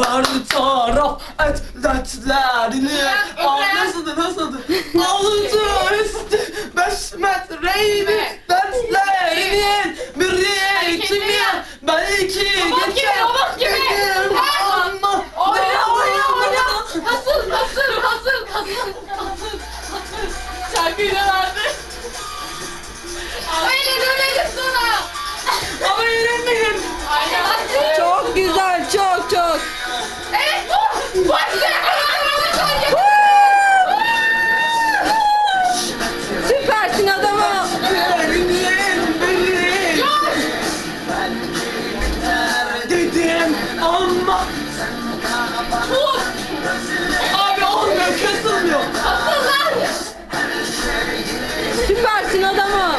Her taraf etletlerini Aa, Nasıldı nasıldı Altı üstü beş metreydi Dertlerinin biri kimi Belki gibi, robot gibi. geçer. Ama Oyna oyna oyna. Nasıl nasıl nasıl nasıl nasıl nasıl. Şarkıyı da verdi. Süpersin adamım. Dedim Süpersin adamım.